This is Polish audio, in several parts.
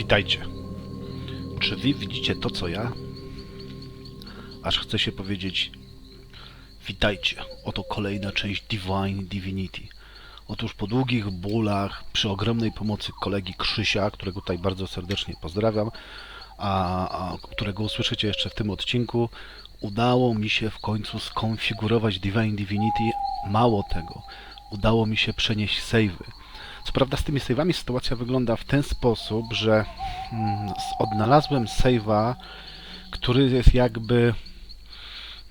Witajcie. Czy wy widzicie to, co ja? Aż chce się powiedzieć Witajcie, oto kolejna część Divine Divinity. Otóż po długich bólach, przy ogromnej pomocy kolegi Krzysia, którego tutaj bardzo serdecznie pozdrawiam, a, a którego usłyszycie jeszcze w tym odcinku, udało mi się w końcu skonfigurować Divine Divinity. Mało tego, udało mi się przenieść savey. Co prawda z tymi save'ami sytuacja wygląda w ten sposób, że mm, odnalazłem save'a, który jest jakby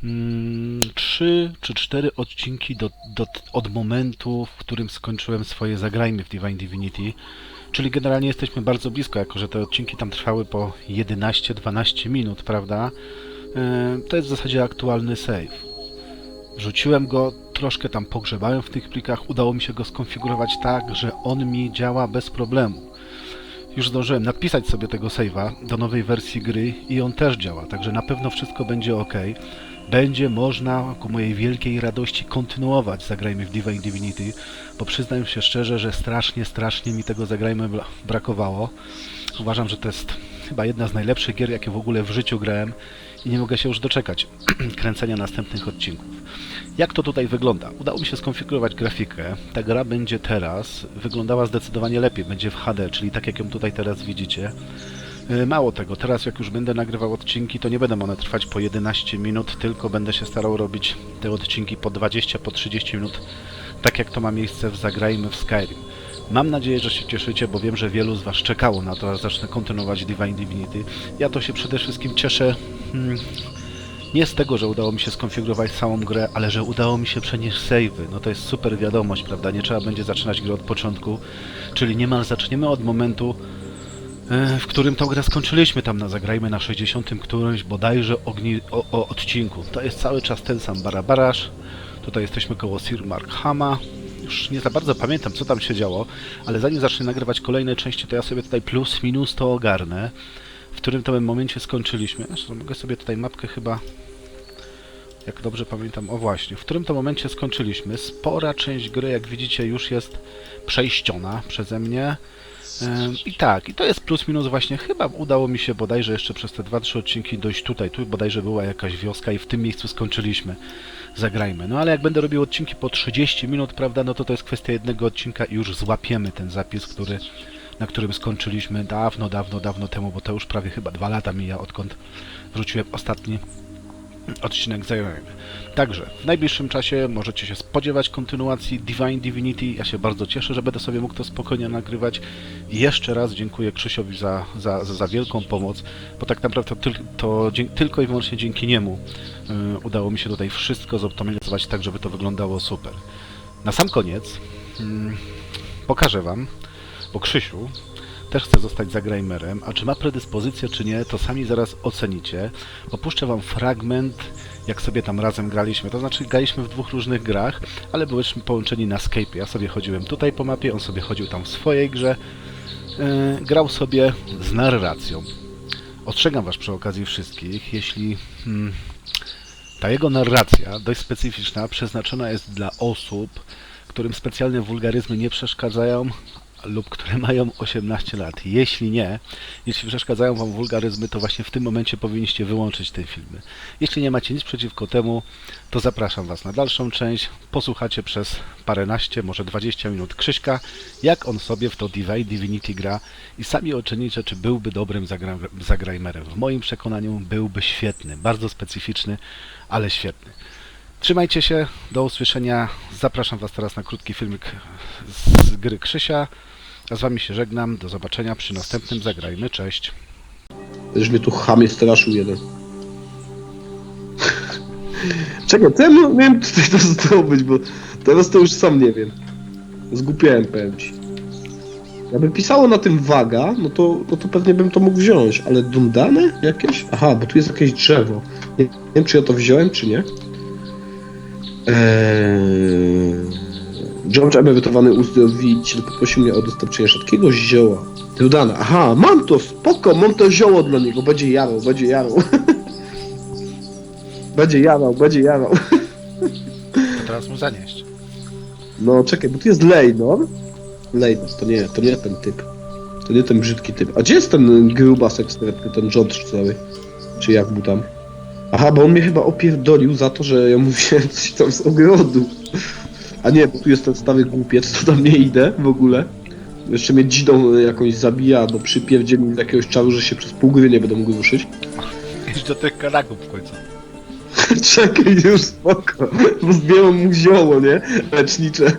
mm, trzy czy cztery odcinki do, do, od momentu, w którym skończyłem swoje zagrajmy w Divine Divinity. Czyli generalnie jesteśmy bardzo blisko, jako że te odcinki tam trwały po 11-12 minut, prawda? E, To jest w zasadzie aktualny save. Wrzuciłem go, troszkę tam pogrzebałem w tych plikach, udało mi się go skonfigurować tak, że on mi działa bez problemu. Już zdążyłem napisać sobie tego save'a do nowej wersji gry i on też działa, także na pewno wszystko będzie ok. Będzie można ku mojej wielkiej radości kontynuować Zagrajmy w Divine Divinity, bo przyznam się szczerze, że strasznie, strasznie mi tego Zagrajmy bra- brakowało. Uważam, że to jest chyba jedna z najlepszych gier, jakie w ogóle w życiu grałem i nie mogę się już doczekać kręcenia następnych odcinków. Jak to tutaj wygląda? Udało mi się skonfigurować grafikę. Ta gra będzie teraz wyglądała zdecydowanie lepiej. Będzie w HD, czyli tak jak ją tutaj teraz widzicie. Yy, Mało tego, teraz jak już będę nagrywał odcinki, to nie będą one trwać po 11 minut, tylko będę się starał robić te odcinki po 20, po 30 minut, tak jak to ma miejsce w Zagrajmy w Skyrim. Mam nadzieję, że się cieszycie, bo wiem, że wielu z Was czekało na to, aż zacznę kontynuować Divine Divinity. Ja to się przede wszystkim cieszę hmm, nie z tego, że udało mi się skonfigurować całą grę, ale że udało mi się przenieść savey. No to jest super wiadomość, prawda? Nie trzeba będzie zaczynać grę od początku, czyli niemal zaczniemy od momentu, e, w którym tą grę skończyliśmy tam na Zagrajmy na 60 którymś bodajże ogni, o, o odcinku. To jest cały czas ten sam Barabarasz. Tutaj jesteśmy koło Sir Markhama. Już nie za bardzo pamiętam, co tam się działo, ale zanim zacznę nagrywać kolejne części, to ja sobie tutaj plus minus to ogarnę. W którym to momencie skończyliśmy. Zresztą mogę sobie tutaj mapkę chyba jak dobrze pamiętam, o właśnie, w którym to momencie skończyliśmy. Spora część gry, jak widzicie, już jest przejściona przeze mnie. I tak, i to jest plus minus właśnie, chyba udało mi się bodajże jeszcze przez te 2-3 odcinki dojść tutaj. Tu bodajże była jakaś wioska i w tym miejscu skończyliśmy. Zagrajmy. No ale jak będę robił odcinki po 30 minut, prawda, no to to jest kwestia jednego odcinka i już złapiemy ten zapis, który, na którym skończyliśmy dawno, dawno, dawno temu, bo to już prawie chyba dwa lata mija, odkąd wrzuciłem ostatni odcinek Zagrajmy. Także w najbliższym czasie możecie się spodziewać kontynuacji Divine Divinity. Ja się bardzo cieszę, że będę sobie mógł to spokojnie nagrywać. Jeszcze raz dziękuję Krzysiowi za, za, za, za wielką pomoc, bo tak naprawdę to, to tylko i wyłącznie dzięki niemu y, udało mi się tutaj wszystko zoptymalizować tak, żeby to wyglądało super. Na sam koniec mm, pokażę Wam, bo Krzysiu też chce zostać zagrajmerem, a czy ma predyspozycję, czy nie, to sami zaraz ocenicie. Opuszczę Wam fragment, jak sobie tam razem graliśmy. To znaczy, graliśmy w dwóch różnych grach, ale byliśmy połączeni na Skype. Ja sobie chodziłem tutaj po mapie, on sobie chodził tam w swojej grze. Yy, grał sobie z narracją. Ostrzegam Was przy okazji wszystkich, jeśli hmm, ta jego narracja, dość specyficzna, przeznaczona jest dla osób, którym specjalne wulgaryzmy nie przeszkadzają lub które mają 18 lat. Jeśli nie, jeśli przeszkadzają Wam wulgaryzmy, to właśnie w tym momencie powinniście wyłączyć te filmy. Jeśli nie macie nic przeciwko temu, to zapraszam Was na dalszą część. Posłuchacie przez paręnaście, może 20 minut Krzyśka, jak on sobie w to Divine Divinity gra i sami ocenicie, czy byłby dobrym zagra zagrajmerem. W moim przekonaniu byłby świetny, bardzo specyficzny, ale świetny. Trzymajcie się, do usłyszenia. Zapraszam Was teraz na krótki filmik z gry Krzysia. A z Wami się żegnam. Do zobaczenia przy następnym Zagrajmy. Cześć. Też mnie tu chamie straszył jeden. Czekaj, to ja miałem tutaj to zdobyć, bo teraz to już sam nie wiem. Zgłupiałem, powiem ci. Jakby pisało na tym waga, no to, no to pewnie bym to mógł wziąć, ale dundane jakieś? Aha, bo tu jest jakieś drzewo. Nie, nie wiem, czy ja to wziąłem, czy nie. Eee... George emerytowany uzdrowiciel poprosił mnie o dostarczenie rzadkiego zioła. Dudana, aha, mam to, spoko, mam to zioło dla niego, będzie jarał, będzie jarał. będzie jarał, będzie jarał. To teraz mu zanieść. No czekaj, bo tu jest Lejnor. Lejnor, to nie, to nie ten typ. To nie ten brzydki typ. A gdzie jest ten grubas ekstretny, ten George cały? Czy jak mu tam? Aha, bo on mnie chyba opierdolił za to, że ja mówiłem coś tam z ogrodu. A nie, bo tu jest ten stary głupiec, to tam nie idę w ogóle. Jeszcze mnie dzidą jakąś zabija, bo przypierdzie mi z jakiegoś czaru, że się przez pół gry nie będę mógł ruszyć. Idź do tych karaków w końcu. Czekaj, już spoko, bo zdjąłem mu zioło, nie? Lecznicze.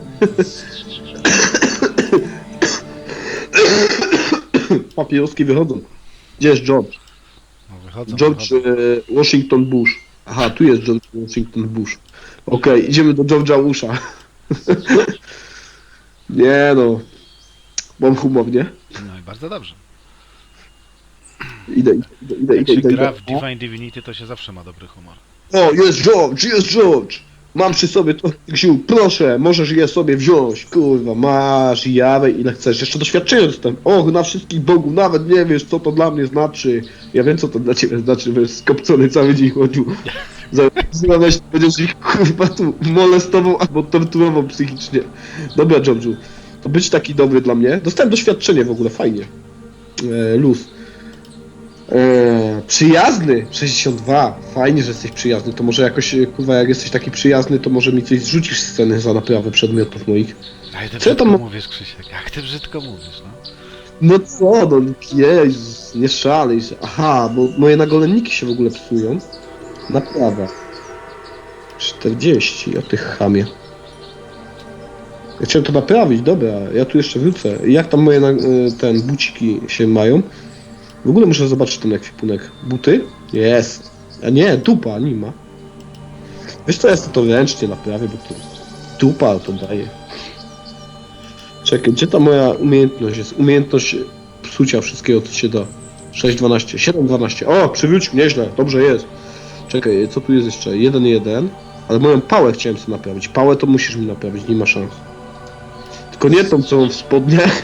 Papieroski wychodzą. Gdzie jest George? Wychodzą, George wychodzą. e, Washington Bush. Aha, tu jest George Washington Bush. Okej, idziemy do George'a Busha. nie no. Mam humor, nie? No i bardzo dobrze. Idę, idę, idę, Jak idę, się idę. gra idę. w Divine Divinity, to się zawsze ma dobry humor. O, jest George, jest George! Mam przy sobie to sił, proszę, możesz je sobie wziąć, kurwa, masz, jawaj ile chcesz, jeszcze doświadczenie dostałem, och, na wszystkich bogów, nawet nie wiesz, co to dla mnie znaczy, ja wiem, co to dla ciebie znaczy, jest skopcony cały dzień chodził, zamawiać, będziesz ich, kurwa, tu molestował albo torturował psychicznie. Dobra, George'u, to być taki dobry dla mnie, dostałem doświadczenie w ogóle, fajnie, e, luz. Eee, przyjazny 62. Fajnie, że jesteś przyjazny. To może jakoś, e, kurwa, jak jesteś taki przyjazny, to może mi coś zrzucisz z sceny za naprawę przedmiotów moich. A ty Co brzydko tam- mówisz, Krzysiek. Jak ty brzydko mówisz, no. No co, no Jezus, nie szalej. Aha, bo moje nagolenniki się w ogóle psują. Naprawa. 40, o tych chamie. Ja chciałem to naprawić, dobra, ja tu jeszcze wrócę. Jak tam moje na, e, ten buciki się mają? W ogóle muszę zobaczyć ten ekwipunek. Buty? Jest. A nie, dupa, nie ma. Wiesz co, sobie to ręcznie naprawię, bo to dupa to daje. Czekaj, gdzie ta moja umiejętność jest? Umiejętność psucia wszystkiego, co się da. 6-12, 7-12. O, przywrócił, nieźle, dobrze jest. Czekaj, co tu jest jeszcze? 1-1. Ale moją pałę chciałem sobie naprawić. Pałę to musisz mi naprawić, nie ma szans. Tylko nie tą, co mam w spodniach.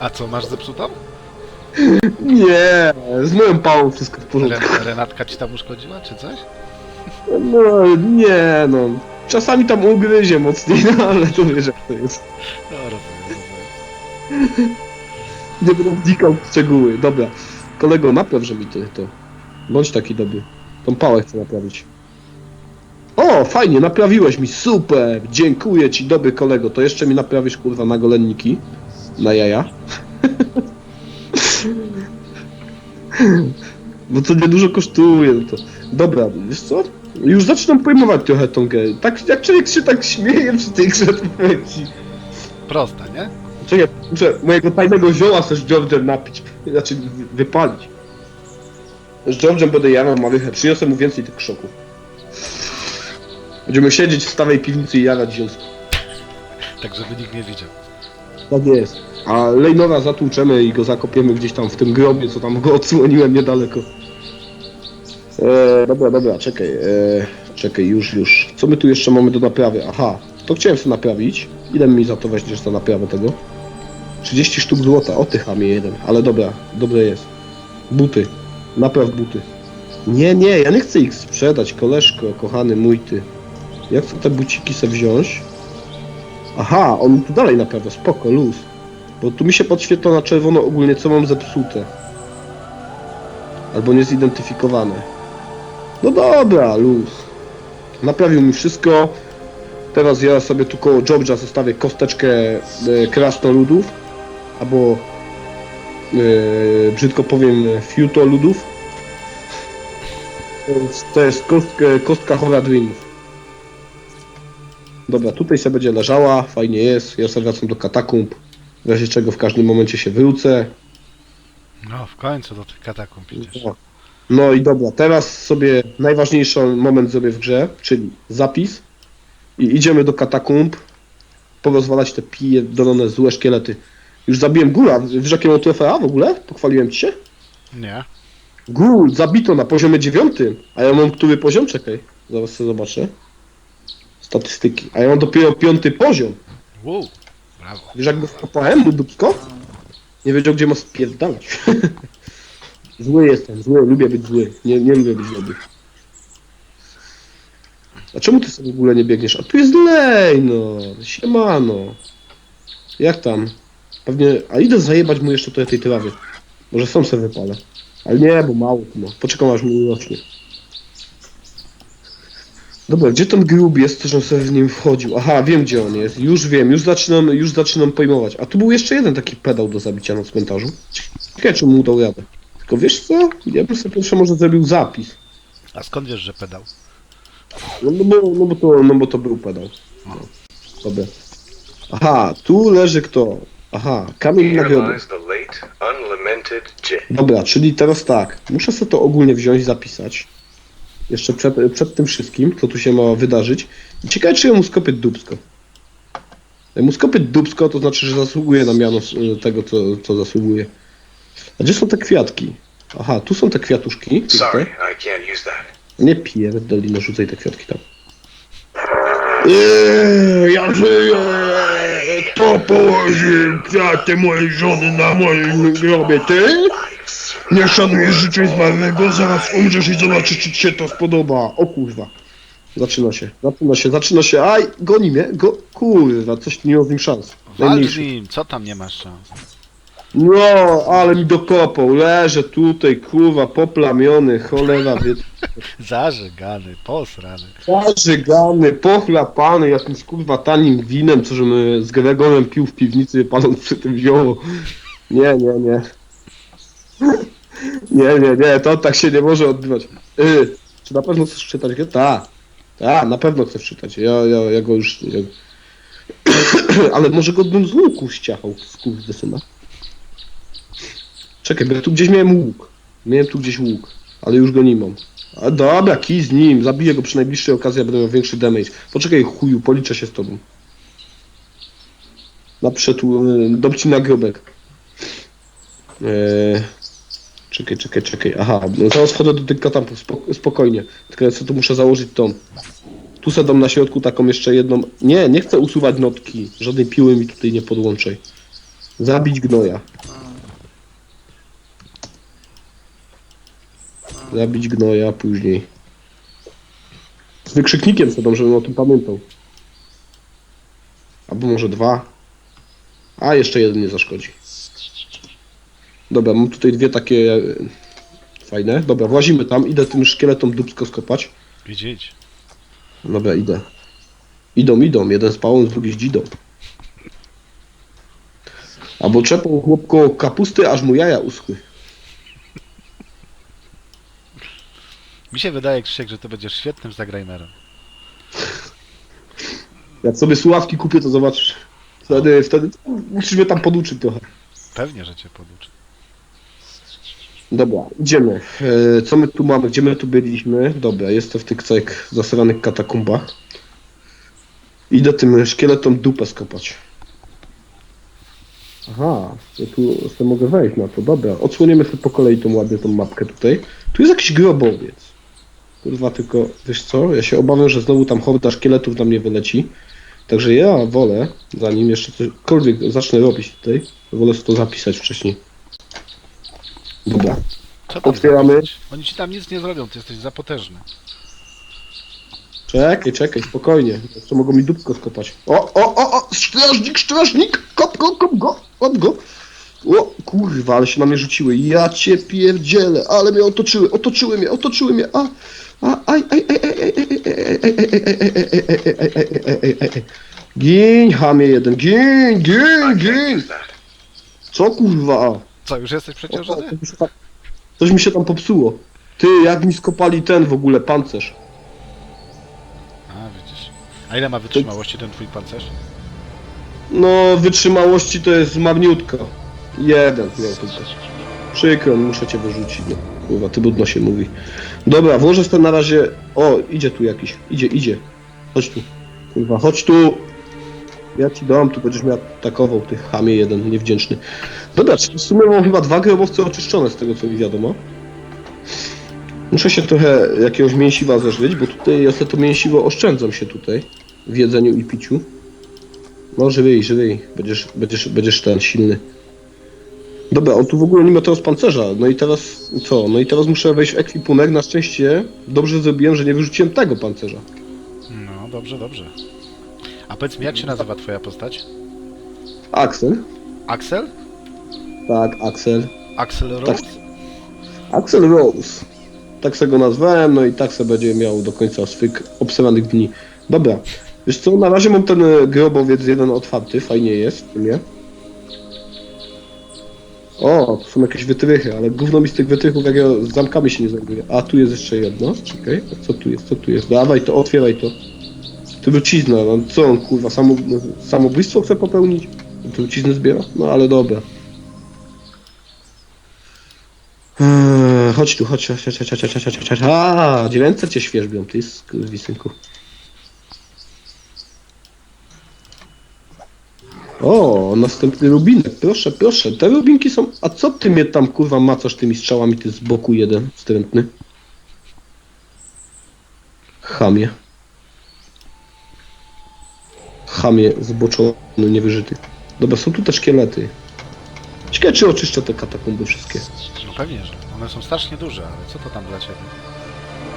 A co, masz zepsutą? Nie, z moją pałą wszystko w porządku. Ren Renatka ci tam uszkodziła, czy coś? No, nie no. Czasami tam ugryzie mocniej, no ale to wiesz jak to jest. No, rozumiem, rozumiem. Nie będę wnikał w szczegóły. Dobra. Kolego, napraw, że mi to, to. Bądź taki dobry. Tą pałę chcę naprawić. O, fajnie, naprawiłeś mi, super! Dziękuję ci, dobry kolego. To jeszcze mi naprawisz, kurwa, na golenniki. Na jaja. Bo to niedużo kosztuje, no to... Dobra, wiesz co? Już zaczynam pojmować trochę tą grę. Tak, jak człowiek się tak śmieje przy tej grze, to powiem ci. Prosta, nie? Czekaj, muszę mojego tajnego zioła też George'em napić. Znaczy wy- wypalić. Z George'em będę jarał maluchę. Przyniosę mu więcej tych krzoków. Będziemy siedzieć w starej piwnicy i jarać zielsko. Tak, żeby nikt nie widział. Tak jest. A Lejnora zatłuczemy i go zakopiemy gdzieś tam w tym grobie, co tam go odsłoniłem niedaleko. Eee, dobra, dobra, czekaj. Eee, czekaj, już, już. Co my tu jeszcze mamy do naprawy? Aha, to chciałem sobie naprawić. Ile mi za to weźmiesz za naprawę tego? 30 sztuk złota, o ty chamie jeden. Ale dobra, dobre jest. Buty. Napraw buty. Nie, nie, ja nie chcę ich sprzedać, koleżko, kochany mój ty. Ja chcę te buciki sobie wziąć. Aha, on tu dalej naprawia, spoko, luz. Bo tu mi się podświetla na czerwono ogólnie, co mam zepsute. Albo niezidentyfikowane. No dobra, luz. Naprawił mi wszystko. Teraz ja sobie tu koło George'a zostawię kosteczkę e, krasnoludów. Albo e, brzydko powiem fiutoludów. To jest, kostka, kostka Horadrinów. Dobra, tutaj sobie będzie leżała, fajnie jest. Ja sobie wracam do katakumb. W razie czego w każdym momencie się wrócę. No, w końcu do tych katakumb idziesz. No i dobra, teraz sobie najważniejszy moment zrobię w grze, czyli zapis. I idziemy do katakumb. Porozwalać te pierdolone złe szkielety. Już zabiłem góra. Wiesz jakie mam trofea w ogóle? Pochwaliłem ci się? Nie? Gór zabito na poziomie dziewiątym. A ja mam który poziom? Czekaj. Zaraz sobie zobaczę. Statystyki. A ja mam dopiero piąty poziom. Wow, brawo. Wiesz jak go wkopałem mu dupsko? Nie wiedział gdzie ma spierdalać. zły jestem, zły, lubię być zły. Nie, nie lubię być dobry. A czemu ty sobie w ogóle nie biegniesz? A tu jest lej, no. Siemano. Jak tam? Pewnie, a idę zajebać mu jeszcze trochę tej trawy. Może sam sobie wypalę. Ale nie, bo mało tu ma. Poczekam aż mi urośnie. Dobra, gdzie ten grób jest, to żebym sobie w nim wchodził? Aha, wiem gdzie on jest. Już wiem, już zaczynam, już zaczynam pojmować. A tu był jeszcze jeden taki pedał do zabicia na cmentarzu. Ciekawe, czy mu dał radę. Tylko wiesz co? Ja bym sobie pierwsze może zrobił zapis. A skąd wiesz, że pedał? No, no, bo, no, bo, to, no bo to był pedał. No. Dobra. Aha, tu leży kto? Aha, kamień nagrody. Dobra, czyli teraz tak. Muszę sobie to ogólnie wziąć, zapisać. Jeszcze przed, przed tym wszystkim, co tu się ma wydarzyć. I ciekawe, czy ja mu dubsko. Jak mu skopię dubsko, to znaczy, że zasługuje na miano y, tego, co, co zasługuje. A gdzie są te kwiatki? Aha, tu są te kwiatuszki. Sorry. I can't use that. Nie pierdoli, no rzucaj te kwiatki tam. Eee, ja żyję! Kto położył kwiaty mojej żony na moim grobie? Ty? Nie szanujesz życzeń zmarłego, zaraz umrzesz i zobaczysz, czy ci się to spodoba. O kurwa. Zaczyna się, zaczyna się, zaczyna się. Aj, goni mnie, go, kurwa, coś nie ma z nim szans. Walcz z Najmniejszy. nim, co tam nie masz szans? No, ale mi dokopał, leżę tutaj, kurwa, poplamiony, cholera, wie. Zażegany, posrany. Zażygany, pochlapany jakimś kurwa tanim winem, co żebym z Gregorem pił w piwnicy, paląc przy tym zioło. Nie, nie, nie. Nie, nie, nie, to tak się nie może odbywać. Yy, czy na pewno chcesz czytać? Tak. Tak, na pewno chcesz czytać. Ja, ja, ja go już... Ale może go bym z łuku ściachał, kurde syna. Czekaj, bo ja tu gdzieś miałem łuk. Miałem tu gdzieś łuk, ale już go nie mam. A dobra, kij z nim, zabiję go przy najbliższej okazji, ja będę miał większy damage. Poczekaj, chuju, policzę się z tobą. Napiszę tu, y, dam ci nagrobek. Eee, czekaj, czekaj, czekaj, aha, no zaraz wchodzę do tych katampów, spok- spokojnie. Tylko ja sobie tu muszę założyć tą. Tu sobie dam na środku taką jeszcze jedną, nie, nie chcę usuwać notki, żadnej piły mi tutaj nie podłączaj. Zabić gnoja. Zabić gnoja później. Z wykrzyknikiem co tam, żebym o tym pamiętał. Albo może dwa. A jeszcze jeden nie zaszkodzi. Dobra, mam tutaj dwie takie e, fajne. Dobra, włazimy tam, idę tym szkieletom dubsko skopać. Widzieć. Dobra, idę. Idą, idą, jeden z pałą, drugi z dzidą. Albo czepą chłopko kapusty, aż mu jaja uschły. Mi się wydaje, Krzysiek, że ty będziesz świetnym zagrajmerem. Jak sobie słuchawki kupię, to zobaczysz. Wtedy, wtedy musisz mnie tam poduczyć trochę. Pewnie, że cię poduczę. Dobra, idziemy. E, co my tu mamy? Gdzie my tu byliśmy? Dobra, jestem w tych całych zasranych katakumbach. Idę tym szkieletom dupę skopać. Aha, ja tu sobie mogę wejść na to. Dobra, odsłoniemy sobie po kolei tą ładnie tą mapkę tutaj. Tu jest jakiś grobowiec. Kurwa, tylko wiesz co? Ja się obawiam, że znowu tam horda szkieletów na mnie wyleci. Także ja wolę, zanim jeszcze cokolwiek zacznę robić tutaj, wolę to zapisać wcześniej. Dobra. Co tam Otwieramy. zapisać? Oni ci tam nic nie zrobią, ty jesteś za potężny. Czekaj, czekaj, spokojnie. Jeszcze mogą mi dupko skopać. O, o, o, o! Strażnik, strażnik! Kop go, kop go! Kop go! O, kurwa, ale się na mnie rzuciły. Ja cię pierdzielę, ale mnie otoczyły, otoczyły mnie, otoczyły mnie, a... A, aj, aj, aj, aj, aj, aj, aj, aj, aj, aj, aj, aj, aj, aj, aj, aj, aj. Gin, hamie jeden, gin, gin, gin! Co kurwa? Co, już jesteś O, przeciążony? coś mi się tam- Coś mi się tam popsuło. Ty, jak mi skopali ten w ogóle pancerz. A, widzisz. A ile ma wytrzymałości ten twój pancerz? No, wytrzymałości to jest marniutko. Jeden miał tylko. Przykro, mi, muszę cię wyrzucić. No, kurwa, trudno się mówi. Dobra, włożę sobie na razie... O, idzie tu jakiś. Idzie, idzie. Chodź tu. Kurwa, chodź tu. Ja ci dam, tu będziesz mnie atakował, ty chamie jeden, niewdzięczny. Dobra, czyli w sumie mam chyba dwa grobowce oczyszczone z tego, co mi wiadomo. Muszę się trochę jakiegoś mięsiwa zeżreć, bo tutaj ja to mięsiwo oszczędzam się tutaj w jedzeniu i piciu. No żyj, żyj, będziesz, będziesz, będziesz ten silny. Dobra, on tu w ogóle nie ma teraz pancerza, no i teraz co? No i teraz muszę wejść w ekwipunek, na szczęście dobrze zrobiłem, że nie wyrzuciłem tego pancerza. No, dobrze, dobrze. A powiedz mi, jak się nazywa twoja postać? Axel? Axel? Tak, Axel. Axel Tak. Rose? Axel Rose. Tak se go nazwałem, no i tak se będzie miał do końca swych obserwanych dni. Dobra. Wiesz co, na razie mam ten e, grobowiec jeden otwarty, fajnie jest sumie. O, to są jakieś wytrychy, ale gówno mi z tych wytrychów, jak ja z zamkami się nie zajmuję. A, tu jest jeszcze jedno, czekaj, co tu jest, co tu jest? Dawaj to, otwieraj to. Trucizna, no co on kurwa, samo, samobójstwo chce popełnić? Trucizny zbiera? No ale dobra. Eee, chodź tu, chodź, chodź, chodź, chodź, chodź, chodź, chodź, chodź. A, dziewięćset cię świeżbią, ty skurwisynku. O, następny rubinek, proszę, proszę. Te rubinki są... A co ty mnie tam, kurwa, macasz tymi strzałami, ty z boku jeden, wstrętny? Chamie. Chamie zboczony, niewyżyty. Dobra, są tu te szkielety. Ciekawe, czy oczyszczę te katakumby wszystkie. No pewnie, że. One są strasznie duże, ale co to tam dla ciebie?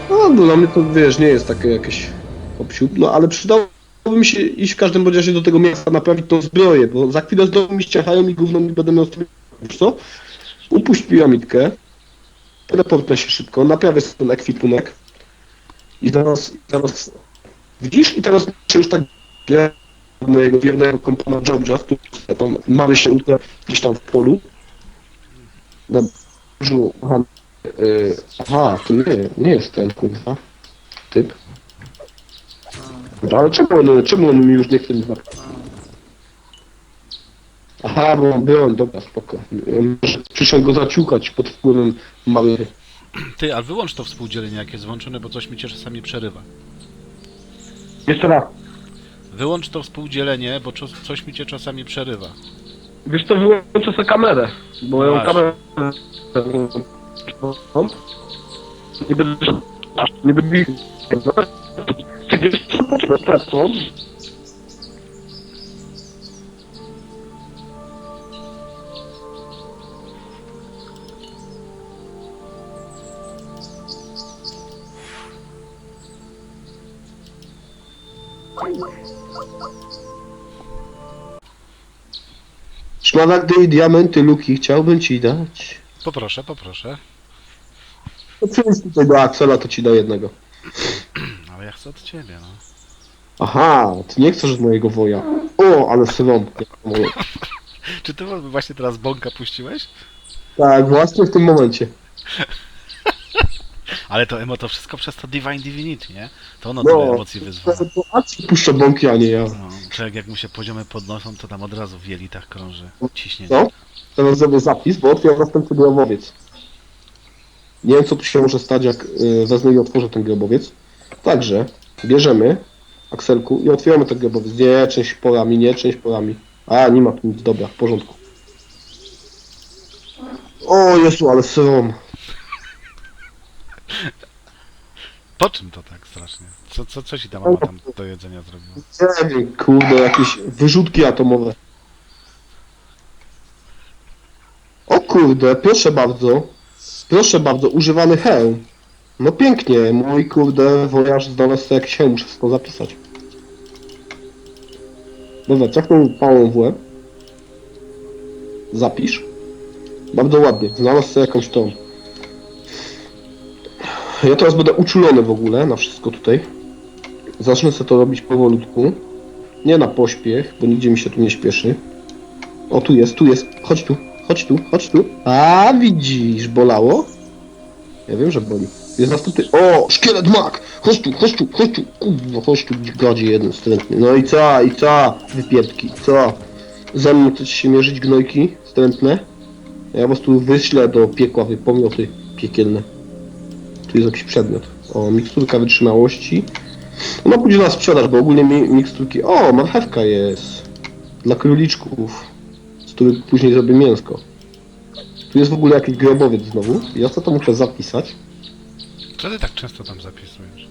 No, dla mnie to, wiesz, nie jest takie jakieś obsiób, no ale przydałoby mi się iść w każdym razie do tego miasta naprawić tą zbroję, bo za chwilę znowu mi ściachają i gówno mi będę miał z co? Upuść piramidkę, teleportnę się szybko, naprawię sobie ten ekwipunek i teraz, teraz... Widzisz? I teraz się już tak... Mojego wiernego kompana George'a, który mamy się uda gdzieś tam w polu. Aha, y, aha, to nie, nie jest ten kurwa. Typ. Ale czemu on, czemu on mi już nie chce znać? Aha, bo mam broń, dobra, spoko. Może Przyszedł go zaciukać pod wpływem małej... Ty, ale wyłącz to współdzielenie, jak jest włączone, bo coś mi cię czasami przerywa. Jeszcze raz. Wyłącz to współdzielenie, bo czo- coś mi cię czasami przerywa. Wiesz co, wyłączę sobie kamerę, bo ja mam Masz. kamerę... Nie będę... Nie będę... Wiesz co, Szmaragdy i diamenty Luki chciałbym ci dać. Poproszę, poproszę. No przyjdź tutaj do Axela, to ci da jednego. Ale ja chcę od ciebie, no. Aha, ty nie chcesz mojego woja. O, ale srąb. Czy ty właśnie teraz bąka puściłeś? Tak, właśnie w tym momencie. Ale to emo to wszystko przez to Divine Divinity, nie? To ono No. tyle emocji wyzwala. To Axel puszcza bąki, a nie ja. No, człowiek jak mu się poziomy podnoszą, to tam od razu w jelitach krąży ciśnienie. No, teraz zrobię zapis, bo otwieram następny grobowiec. Nie wiem, co tu się może stać, jak y, wezmę i otworzę ten grobowiec. Także bierzemy Akselku i otwieramy ten grobowiec. Nie, część porami, nie, część porami. A, nie ma tu nic, dobra, w porządku. O Jezu, ale srom. Po czym to tak strasznie? Co, co, co ci tam mama tam do jedzenia zrobiła? Wiem, kurde, jakieś wyrzutki atomowe. O kurde, proszę bardzo. Proszę bardzo, używany hełm. No pięknie, mój kurde wojaż znalazł sobie jakiś hełm, muszę to zapisać. Dobra, cofnę pałą w łeb. Zapisz. Bardzo ładnie, znalazł sobie jakąś tą. Ja teraz będę uczulony w ogóle na wszystko tutaj. Zacznę sobie to robić powolutku. Nie na pośpiech, bo nigdzie mi się tu nie śpieszy. O, tu jest, tu jest. Chodź tu, chodź tu, chodź tu. A, widzisz, bolało? Ja wiem, że boli. Jest następny. O, szkielet mak! Chodź tu, chodź tu, chodź tu. Kurwa, chodź tu, gadzie jeden strętny. No i co, i co? Wypierdki, co? Ze mną chcecie się mierzyć gnojki strętne? Ja was tu wyślę do piekła, wy pomioty piekielne. Tu jest jakiś przedmiot. O, miksturka wytrzymałości. No pójdzie na sprzedaż, bo ogólnie mi miksturki... O, marchewka jest. Dla króliczków. Z których później zrobię mięsko. Tu jest w ogóle jakiś grobowiec znowu. Ja co to muszę zapisać? Co ty tak często tam zapisujesz?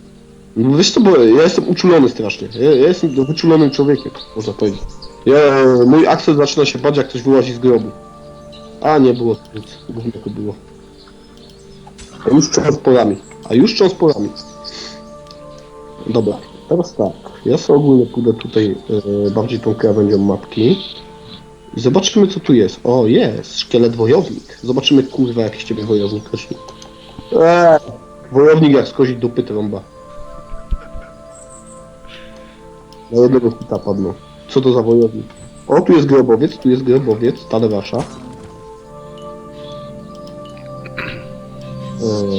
No wiesz co, bo ja jestem uczulony strasznie. Ja, ja jestem wyczulonym człowiekiem, można powiedzieć. Ja, mój akcent zaczyna się bać, jak ktoś wyłazi z grobu. A nie było nic. Gówno to było. A już cząs porami. A już cząs porami. Dobra, teraz tak. Ja sobie ogólnie pójdę tutaj e, bardziej tą krawędzią mapki. I zobaczymy co tu jest. O, jest, szkielet wojownik. Zobaczymy kurwa jakiś ciebie wojownik rośnie. Eee, wojownik jak skozi dupy trąba. Na jednego hita padną. Co to za wojownik? O, tu jest grobowiec, tu jest grobowiec, tale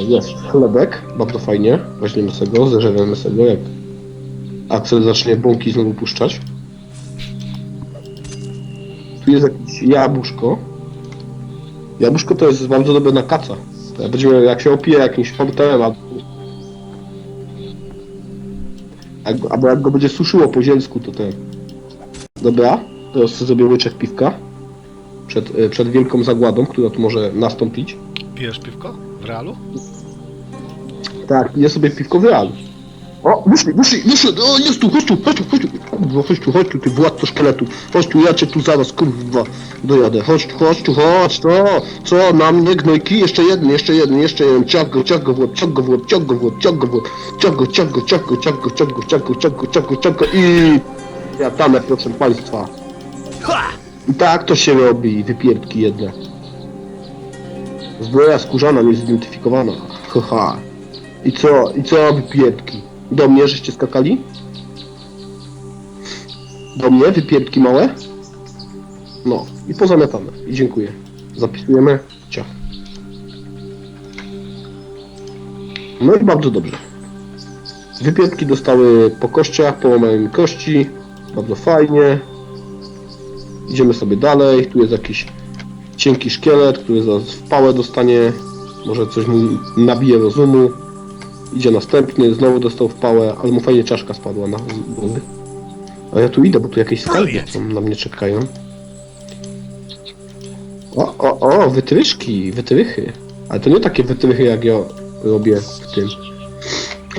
jest chlebek, bardzo fajnie. Weźmiemy sobie go, zeżeremy sobie go, jak Axel zacznie bąki znowu puszczać. Tu jest jakieś jabłuszko. Jabłuszko to jest bardzo dobre na kaca. Będziemy, jak się opije jakimś fortelem, albo, albo jak go będzie suszyło po zielsku, to ten. Dobra, teraz zrobię łyczek piwka. Przed, e, przed wielką zagładą, która tu może nastąpić. Pijesz piwko? W realu? Tak, piję sobie piwko w realu. O, wyszli, wyszli, wyszli, o, jest tu, chodź tu, chodź tu, chodź tu, kurwa, chodź tu, chodź tu, ty władco szkieletu, chodź tu, ja cię tu zaraz, kurwa, dojadę, chodź tu, chodź tu, chodź, co, co, na mnie gnojki, jeszcze jeden, jeszcze jeden, jeszcze jeden, ciach go, ciach go w łeb, ciach go w łeb, ciach go w łeb, ciach go w łeb, ciach go, ciach go, ciach go, ciach go, ciach go, ciach go, ciach go, ciach go, ciach go i... Ja tanę, proszę państwa. I tak to się robi, wypierdki jedne. Zbroja skórzana niezidentyfikowana, haha. I co, i co wypierdki? Do mnie żeście skakali? Do mnie wypierdki małe? No, i pozamiatane. I dziękuję. Zapisujemy. Ciach. No i bardzo dobrze. Wypierdki dostały po kościach, połamałem mi kości. Bardzo fajnie. Idziemy sobie dalej. Tu jest jakiś cienki szkielet, który zaraz w pałę dostanie. Może coś mu nabije rozumu. Idzie następny, znowu dostał w pałę, ale mu fajnie czaszka spadła na z głowy. A ja tu idę, bo tu jakieś skarby są, na mnie czekają. O, o, o, wytryszki, wytrychy. Ale to nie takie wytrychy, jak ja robię w tym,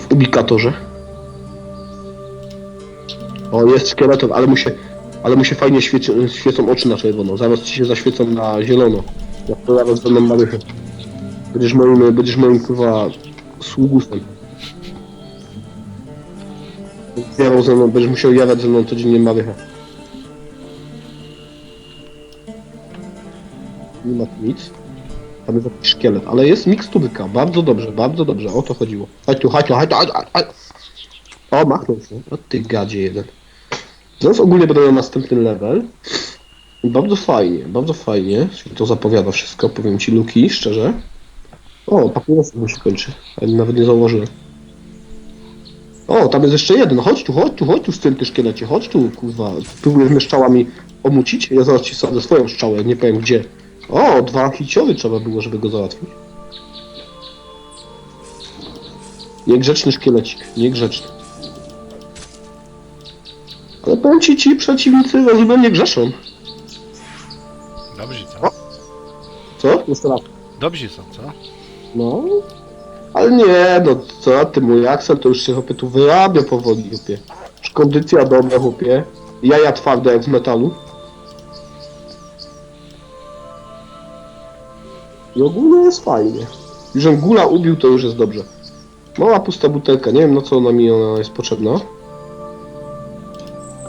w ubikatorze. O, jest szkieletor, ale mu się, ale mu się fajnie świeci, świecą oczy na czerwono. Zaraz ci się zaświecą na zielono. Jak to zaraz będą małychy. Będziesz moim, będziesz moim, kurwa, sługusem. Jarał ze mną, będziesz musiał jarać ze mną codziennie marychę. Nie ma tu nic. Tam jest jakiś szkielet, ale jest miksturka. Bardzo dobrze, bardzo dobrze, o to chodziło. Chodź tu, chodź tu, chodź tu, chodź, chodź, chodź. O, machnął się. O ty gadzie jeden. Zaraz ogólnie będę miał następny level. Bardzo fajnie, bardzo fajnie. To zapowiada wszystko, powiem ci Luki, szczerze. O, papierosy mu się kończy. A nawet nie zauważyłem. O, tam jest jeszcze jeden. Chodź tu, chodź tu, chodź tu, ty szkielecie. Chodź tu, kurwa. Próbujesz mnie szczałami omucić? Ja zaraz ci sadzę swoją szczałę, nie powiem gdzie. O, dwa hiciory trzeba było, żeby go załatwić. Niegrzeczny szkielecik, niegrzeczny. Ale powiem ci, ci przeciwnicy rozumiem nie grzeszą. Dobrzy, co? Co? Jeszcze raz. Dobrzy są, co? No. Ale nie, no co ty, mój Axel to już się chłopie tu wyrabia powoli, chłopie. Już kondycja dobra, chłopie. Jaja twarde jak z metalu. I ogólnie jest fajnie. Już on gula ubił, to już jest dobrze. Mała pusta butelka, nie wiem na co ona mi ona jest potrzebna.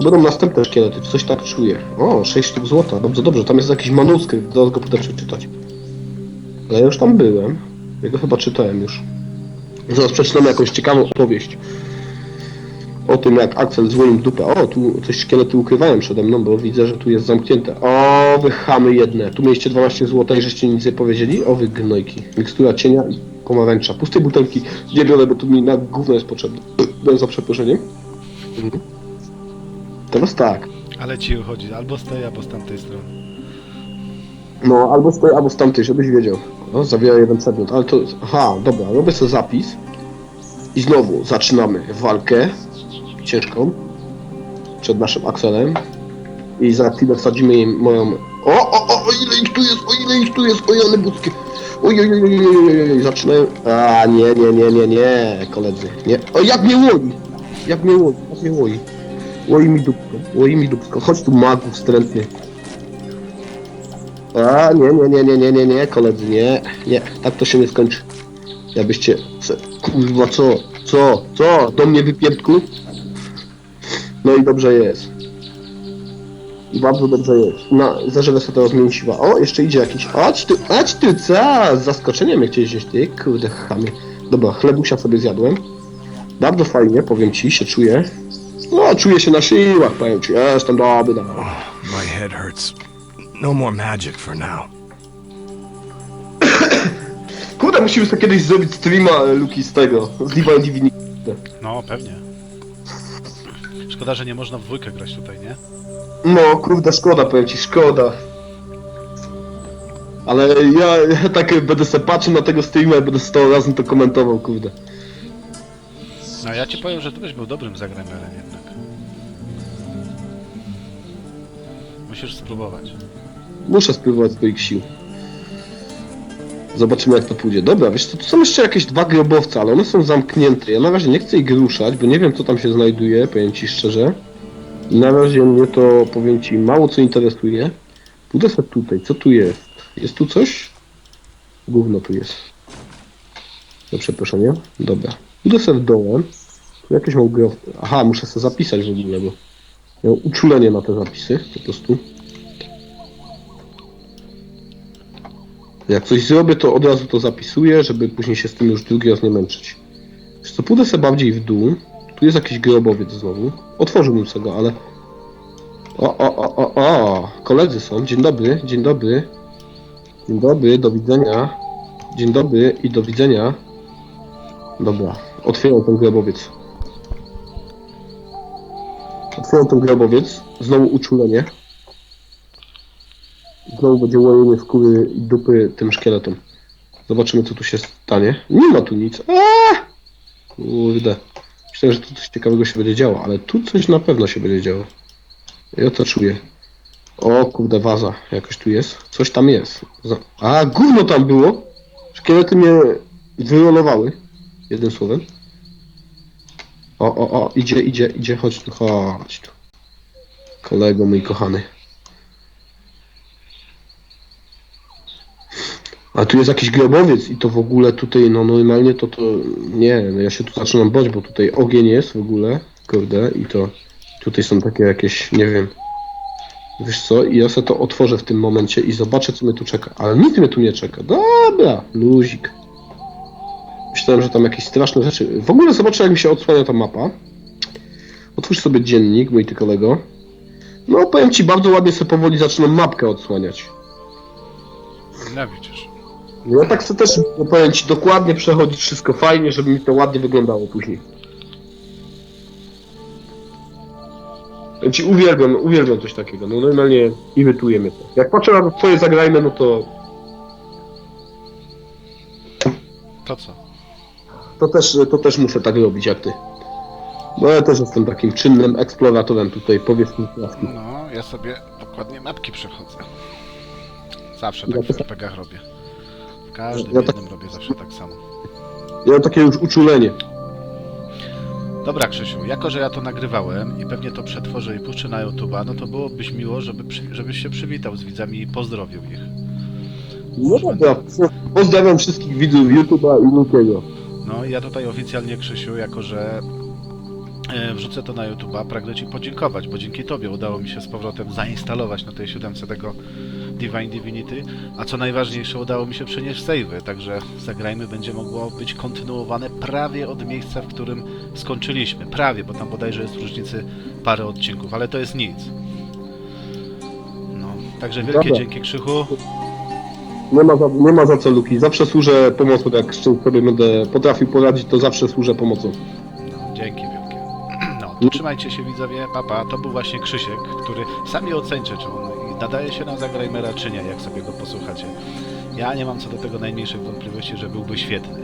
Będą następne szkielety, coś tak czuję. O, 6 sztuk złota, dobrze, dobrze, tam jest jakiś manuskrypt, zaraz go pójdę przeczytać. Ale ja już tam byłem. Ja go chyba czytałem już. Zaraz przeczytam jakąś ciekawą opowieść. O tym jak Axel złoił dupę. O, tu coś szkielety ukrywają przede mną, bo widzę, że tu jest zamknięte. O, wy chamy jedne. Tu mieliście 12 zł i żeście nic nie powiedzieli? O, wy gnojki. Mikstura cienia i pomarańcza. Pustej butelki nie biorę, bo tu mi na gówno jest potrzebne. Byłem za przeproszeniem. Mhm. Teraz tak. Ale ci uchodzi albo z tej, albo z tamtej strony. No, albo z albo z tamtej, żebyś wiedział. No, zawiera jeden przedmiot, ale to... Aha, dobra, robię sobie zapis. I znowu zaczynamy walkę ciężką przed naszym Axelem. I za chwilę wsadzimy im moją... O, o, o, o ile ich tu jest, o ile ich tu jest, o jany boskie. Oj, oj, oj, oj, oj, oj, oj, zaczynają... A, nie, nie, nie, nie, nie, koledzy, nie. O, jak mnie łoi! Jak mnie łoi, jak mnie łoi. Łoi mi dupko, łoi mi dupko. Chodź tu magu wstrętny. A, nie, nie, nie, nie, nie, nie, nie, koledzy, nie, nie, tak to się nie skończy. Jakbyście, kurwa, co, co, co, do mnie wypierdku? No i dobrze jest. I bardzo dobrze jest. Na, zażywę sobie to zmieniła. O, jeszcze idzie jakiś. Ać ty, ać ty, co? Z zaskoczeniem chciałeś wziąć, ty, kurde, chamie. Dobra, chlebusia sobie zjadłem. Bardzo fajnie, powiem ci, się czuję. No, czuję się na siłach, powiem ci. Jestem dobry, dobry. My head hurts. No more magic for now. Kurde, musimy sobie kiedyś zrobić streama, e, Luki, z tego, z Divine Divinity. No, pewnie. Szkoda, że nie można w dwójkę grać tutaj, nie? No, kurde, szkoda, powiem ci, szkoda. Ale ja, ja tak będę se patrzył na tego streama i będę 100 razy to komentował, kurde. No ja ci powiem, że ty byś był dobrym zagramerem jednak. Musisz spróbować. Muszę spróbować swoich sił. Zobaczymy jak to pójdzie. Dobra, wiesz co, tu są jeszcze jakieś dwa grobowce, ale one są zamknięte. Ja na razie nie chcę ich ruszać, bo nie wiem co tam się znajduje, powiem ci szczerze. I na razie mnie to, powiem ci, mało co interesuje. Pójdę sobie tutaj, co tu jest? Jest tu coś? Gówno tu jest. No przepraszam, Dobra. Pójdę sobie dołem. Tu jakieś mam grobowce. Aha, muszę sobie zapisać w ogóle, bo... Miał uczulenie na te zapisy, po prostu. Jak coś zrobię, to od razu to zapisuję, żeby później się z tym już drugi raz nie męczyć. Wiesz co, pójdę sobie bardziej w dół. Tu jest jakiś grobowiec znowu. Otworzyłbym sobie go, ale... O, o, o, o, o! Koledzy są. Dzień dobry, dzień dobry. Dzień dobry, do widzenia. Dzień dobry i do widzenia. Dobra, otwieram ten grobowiec. Otwieram ten grobowiec. Znowu uczulenie. Znowu będzie łojenie skóry i dupy tym szkieletom. Zobaczymy, co tu się stanie. Nie ma tu nic. Aaaa! Kurde. Myślałem, że tu coś ciekawego się będzie działo, ale tu coś na pewno się będzie działo. Ja to czuję. O kurde, waza jakoś tu jest. Coś tam jest. A, gówno tam było! Szkielety mnie wyrolowały. Jednym słowem. O, o, o, idzie, idzie, idzie, chodź tu, chodź tu. Kolego mój kochany. A tu jest jakiś grobowiec i to w ogóle tutaj, no normalnie to to, nie, no ja się tu zaczynam bać, bo tutaj ogień jest w ogóle, kurde, i to tutaj są takie jakieś, nie wiem, wiesz co, i ja sobie to otworzę w tym momencie i zobaczę, co mnie tu czeka, ale nic mnie tu nie czeka, dobra, luzik. Myślałem, że tam jakieś straszne rzeczy, w ogóle zobaczę, jak mi się odsłania ta mapa. Otwórz sobie dziennik, mój ty kolego. No, powiem ci, bardzo ładnie sobie powoli zaczynam mapkę odsłaniać. No widzisz. Ja tak chcę też, no powiem ci, dokładnie przechodzić wszystko fajnie, żeby mi to ładnie wyglądało później. Ja ci uwielbiam, uwielbiam coś takiego, no normalnie irytuje mnie to. Jak patrzę na twoje zagrajmy, no to, To co? To też, to też muszę tak robić jak ty. Bo ja też jestem takim czynnym eksploratorem tutaj powierzchni płaskiej. No, ja sobie dokładnie mapki przechodzę. Zawsze tak w RPGach robię. W każdym Ja tak- jednym robię zawsze tak samo. Ja mam takie już uczulenie. Dobra Krzysiu, jako że ja to nagrywałem i pewnie to przetworzę i puszczę na YouTube'a, no to byłobyś miło, żeby przy, żebyś się przywitał z widzami i pozdrowił ich. No dobra, pozdrawiam wszystkich widzów YouTube'a i Lukiego. No ja tutaj oficjalnie Krzysiu, jako że e, wrzucę to na YouTube'a, pragnę Ci podziękować, bo dzięki Tobie udało mi się z powrotem zainstalować na tej siódemce tego Divine Divinity, a co najważniejsze udało mi się przenieść save'y, także Zagrajmy będzie mogło być kontynuowane prawie od miejsca, w którym skończyliśmy. Prawie, bo tam bodajże jest różnicy parę odcinków, ale to jest nic. No, także wielkie Dobra. dzięki Krzychu. Nie ma, za, nie ma za co Luki. Zawsze służę pomocą, jak z sobie będę potrafił poradzić, to zawsze służę pomocą. No, dzięki wielkie. No, to trzymajcie się widzowie, papa. To był właśnie Krzysiek, który sami ocencie, czy on nadaje się na Zagrajmera, czy nie, jak sobie go posłuchacie. Ja nie mam co do tego najmniejszych wątpliwości, że byłby świetny.